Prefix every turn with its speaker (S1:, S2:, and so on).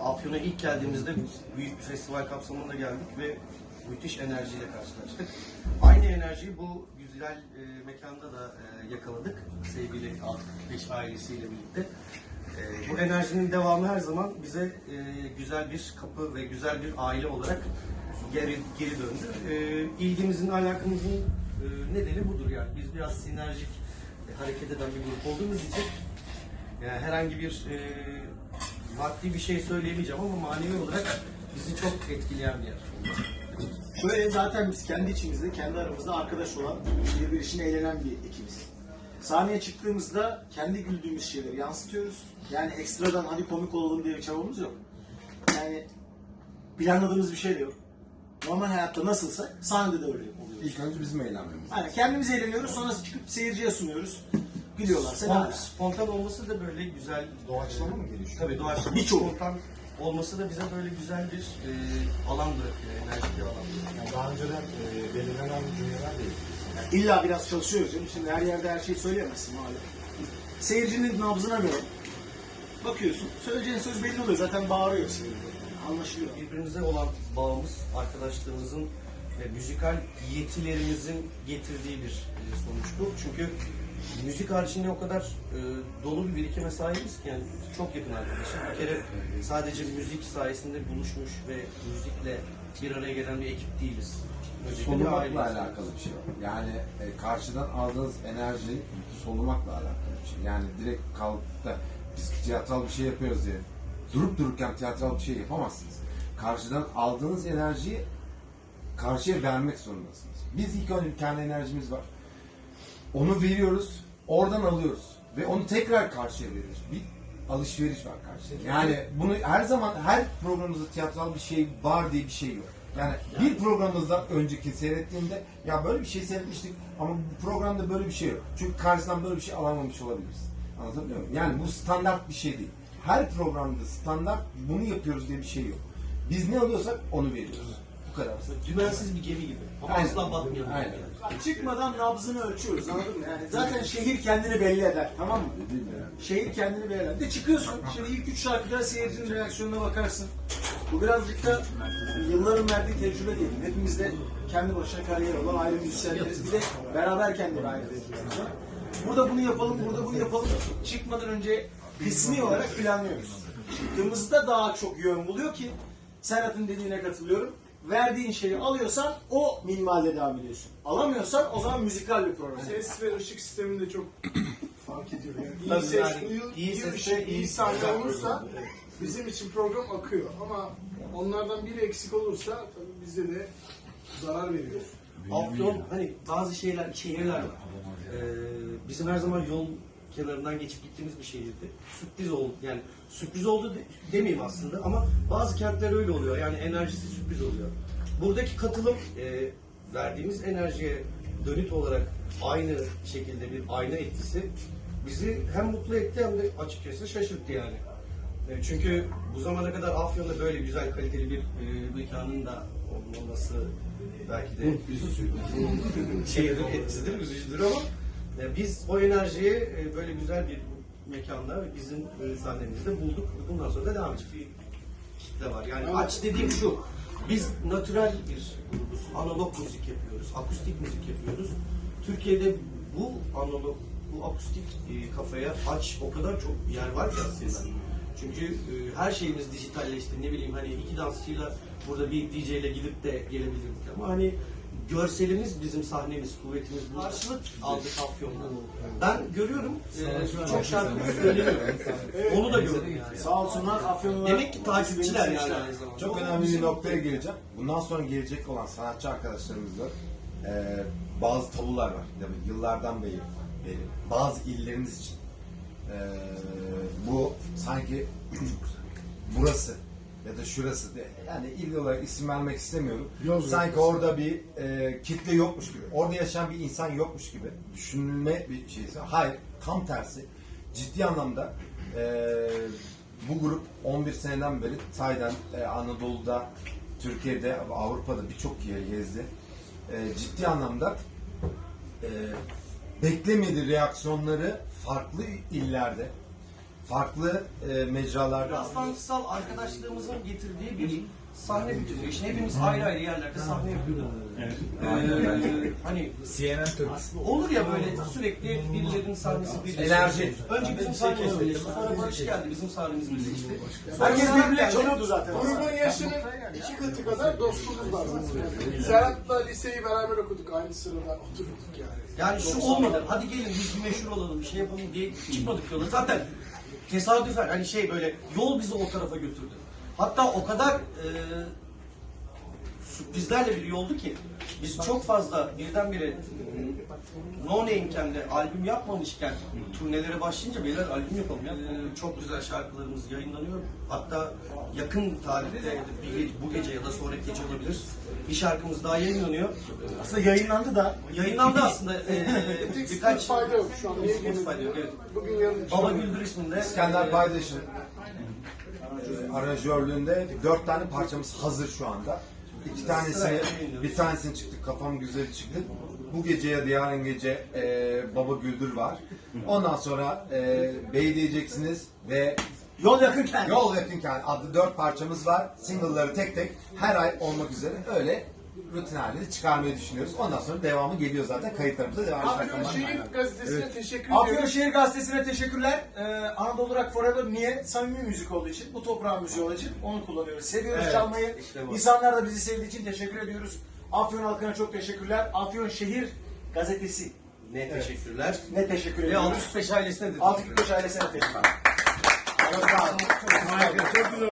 S1: Afyon'a ilk geldiğimizde büyük bir festival kapsamında geldik ve müthiş enerjiyle karşılaştık. Aynı enerjiyi bu güzel e, mekanda da e, yakaladık sevgili Beş ailesiyle birlikte. E, bu enerjinin devamı her zaman bize e, güzel bir kapı ve güzel bir aile olarak geri, geri döndü. E, ilgimizin, alakamızın e, nedeni budur yani. Biz biraz sinerjik e, hareket eden bir grup olduğumuz için yani herhangi bir e, maddi bir şey söyleyemeyeceğim ama manevi olarak bizi çok etkileyen bir yer.
S2: Şöyle zaten biz kendi içimizde, kendi aramızda arkadaş olan, birbiri için eğlenen bir ekibiz. Sahneye çıktığımızda kendi güldüğümüz şeyleri yansıtıyoruz. Yani ekstradan hadi komik olalım diye bir çabamız yok. Yani planladığımız bir şey de yok. Normal hayatta nasılsa sahnede de öyle oluyoruz.
S3: İlk önce bizim eğlenmemiz.
S2: Yani kendimiz eğleniyoruz, sonrası çıkıp seyirciye sunuyoruz. Gülüyorlarsa ne
S1: Spon- spontan olması da böyle güzel.
S3: Doğaçlama mı gelişiyor?
S1: Tabii doğaçlama.
S2: Birçok.
S1: Spontan olması da bize böyle güzel bir e, alan bırakıyor, enerjik bir alan bırakıyor.
S3: Yani daha önceden e, belirlenen cümleler değil.
S2: Yani illa biraz çalışıyoruz canım. Şimdi her yerde her şeyi söyleyemezsin malum. Seyircinin nabzına göre bakıyorsun. Söyleyeceğin söz belli oluyor. Zaten bağırıyor şimdi. Anlaşılıyor.
S1: Birbirimize olan bağımız, arkadaşlığımızın ve müzikal yetilerimizin getirdiği bir e, sonuç bu. Çünkü müzik haricinde o kadar e, dolu bir birikime sahibiz ki yani çok yakın arkadaşım. Bir kere sadece müzik sayesinde buluşmuş ve müzikle bir araya gelen bir ekip değiliz. Öncelikle bir
S3: Solumakla
S1: aileyiz.
S3: alakalı bir şey var. Yani e, karşıdan aldığınız enerji solumakla alakalı bir şey. Yani direkt kalkıp da biz tiyatral bir şey yapıyoruz diye durup dururken tiyatral bir şey yapamazsınız. Karşıdan aldığınız enerjiyi karşıya vermek zorundasınız. Biz ilk önce kendi enerjimiz var. Onu veriyoruz, oradan alıyoruz ve onu tekrar karşıya veriyoruz. Bir alışveriş var karşıya. Yani bunu her zaman her programımızda tiyatral bir şey var diye bir şey yok. Yani bir programımızdan önceki seyrettiğimde ya böyle bir şey seyretmiştik ama bu programda böyle bir şey yok. Çünkü karşıdan böyle bir şey alamamış olabiliriz. Anlatabiliyor muyum? Yani bu standart bir şey değil. Her programda standart bunu yapıyoruz diye bir şey yok. Biz ne alıyorsak onu veriyoruz. Bu kadar.
S1: Dümensiz bir gemi gibi. Ama
S3: Aynen.
S1: asla batmayalım.
S3: Aynen.
S2: Çıkmadan nabzını ölçüyoruz anladın mı? Yani zaten şehir kendini belli eder tamam mı?
S3: Değil mi yani?
S2: Şehir kendini belli eder. Bir De çıkıyorsun şimdi ilk üç şarkıda seyircinin reaksiyonuna bakarsın. Bu birazcık da yılların verdiği tecrübe değil. Hepimiz de kendi başına kariyer olan ayrı müzisyenleriz. Bir de beraberken de bir ayrı tecrübemiz var. Burada bunu yapalım, burada bunu yapalım. Çıkmadan önce kısmi olarak planlıyoruz. Çıktığımızda daha çok yön buluyor ki Serhat'ın dediğine katılıyorum. Verdiğin şeyi alıyorsan o minvalde devam ediyorsun. Alamıyorsan o zaman müzikal bir program.
S4: Ses ve ışık sisteminde çok fark ediyor. Yani iyi
S1: Tabii
S4: ses,
S1: yani
S4: iyi,
S1: iyi
S4: iyi,
S1: sesle
S4: ışık,
S1: iyi
S4: sahne olursa bizim için program akıyor. Ama onlardan biri eksik olursa tabii bizde de zarar veriyor.
S1: Afyon hani bazı şeyler, şehirler var. Ee, bizim her zaman yol kenarından geçip gittiğimiz bir şehirdi. Sürpriz oldu yani sürpriz oldu de, demeyeyim aslında ama bazı kentler öyle oluyor yani enerjisi sürpriz oluyor. Buradaki katılım e, verdiğimiz enerjiye dönüt olarak aynı şekilde bir ayna etkisi bizi hem mutlu etti hem de açıkçası şaşırttı yani. E, Çünkü bu zamana kadar Afyon'da böyle güzel kaliteli bir e, mekanın da olmaması belki de şeydir, etkisidir, üzücüdür ama biz o enerjiyi e, böyle güzel bir mekanda ve bizim e, sahnemizde bulduk. Bundan sonra da devam edecek bir kitle var. Yani aç dediğim şu, biz natürel bir grubuz. Analog müzik yapıyoruz, akustik müzik yapıyoruz. Türkiye'de bu analog, bu akustik e, kafaya aç o kadar çok yer var ki aslında. Çünkü e, her şeyimiz dijitalleşti. Ne bileyim hani iki dansçıyla burada bir DJ ile gidip de gelebilirdik ama hani görselimiz bizim sahnemiz, kuvvetimiz bu. Karşılık aldık Afyon'da. Ben görüyorum, e, çok şarkı söyleniyor. Onu da gördüm yani.
S2: Sağ olsunlar Afyonlular.
S1: Demek ki takipçiler yani aynı zamanda.
S3: Çok önemli bir noktaya geleceğim. Bundan sonra gelecek olan sanatçı arkadaşlarımızda e, bazı tabular var. Yani yıllardan beri, beri bazı illerimiz için. E, bu sanki burası ya da şurası de, yani il olarak isim vermek istemiyorum.
S4: Yozgat.
S3: Sanki orada bir e, kitle yokmuş gibi, orada yaşayan bir insan yokmuş gibi düşünülme bir şeysi. Hayır, tam tersi. Ciddi anlamda e, bu grup 11 seneden beri Tay'dan, e, Anadolu'da, Türkiye'de, Avrupa'da birçok yer gezdi. E, ciddi anlamda e, beklemediği reaksiyonları farklı illerde, farklı e, mecralarda
S1: Rastlantısal arkadaşlığımızın getirdiği bir sahne bütünü. İşte hepimiz ayrı ayrı yerlerde sahne yapıyorduk. Ee, hani
S5: CNN Türk.
S1: olur ya böyle sürekli birilerinin sahnesi birleşti.
S3: Enerji.
S1: Önce bizim sahnemiz birleşti. Sonra Barış geldi bizim sahnemiz birleşti.
S2: Herkes birbirine çalıyordu zaten.
S4: Grubun yaşının iki katı kadar dostluğumuz var. Serhat'la liseyi beraber okuduk. Aynı sırada oturduk yani.
S1: Yani şu olmadı. Hadi gelin biz bir meşhur olalım, bir şey yapalım diye çıkmadık yola. Zaten tesadüfen hani şey böyle yol bizi o tarafa götürdü. Hatta o kadar e, sürprizlerle bir yoldu ki biz çok fazla birdenbire e, no name'ken de albüm yapmamışken turnelere başlayınca beyler albüm yapalım ya. E, çok güzel şarkılarımız yayınlanıyor. Hatta yakın tarihte bir gece, bu gece ya da sonraki gece olabilir. Bir şarkımız daha yayınlanıyor.
S2: Aslında yayınlandı da
S1: Yayınlandı aslında e,
S4: Tek
S1: birkaç
S4: fayda yok şu an.
S1: Spotify'da yok, evet.
S4: Bugün yarın
S1: Baba Güldür isminde.
S3: İskender Baydaş'ın e, aranjörlüğünde dört tane parçamız hazır şu anda. İki tanesini, bir tanesini çıktık, kafam güzel çıktı. Bu gece ya da yarın gece e, Baba Güldür var. Ondan sonra e, Bey diyeceksiniz ve
S2: yol yakınken.
S3: Yol Yakınken adlı dört parçamız var. Single'ları tek tek her ay olmak üzere öyle rutin halinde çıkarmayı düşünüyoruz. Ondan sonra devamı geliyor zaten. Kayıtlarımıza devam edecek.
S4: Afyonşehir gazetesine teşekkür ediyorum.
S2: Afyonşehir Gazetesi'ne teşekkürler. Ee, Anadolu Rock Forever niye? Samimi müzik olduğu için, bu toprağın müziği olduğu için onu kullanıyoruz. Seviyoruz
S1: Evet,
S2: çalmayı.
S1: işte bu.
S2: İnsanlar da bizi sevdiği için teşekkür ediyoruz. Afyon halkına çok teşekkürler. Afyonşehir Gazetesi
S1: Ne teşekkürler.
S2: ne teşekkür
S1: Ve
S2: ediyoruz.
S1: 605 ailesine de
S2: 645 ailesine teşekkürler.
S3: Sağ olun.
S4: Çok güzel.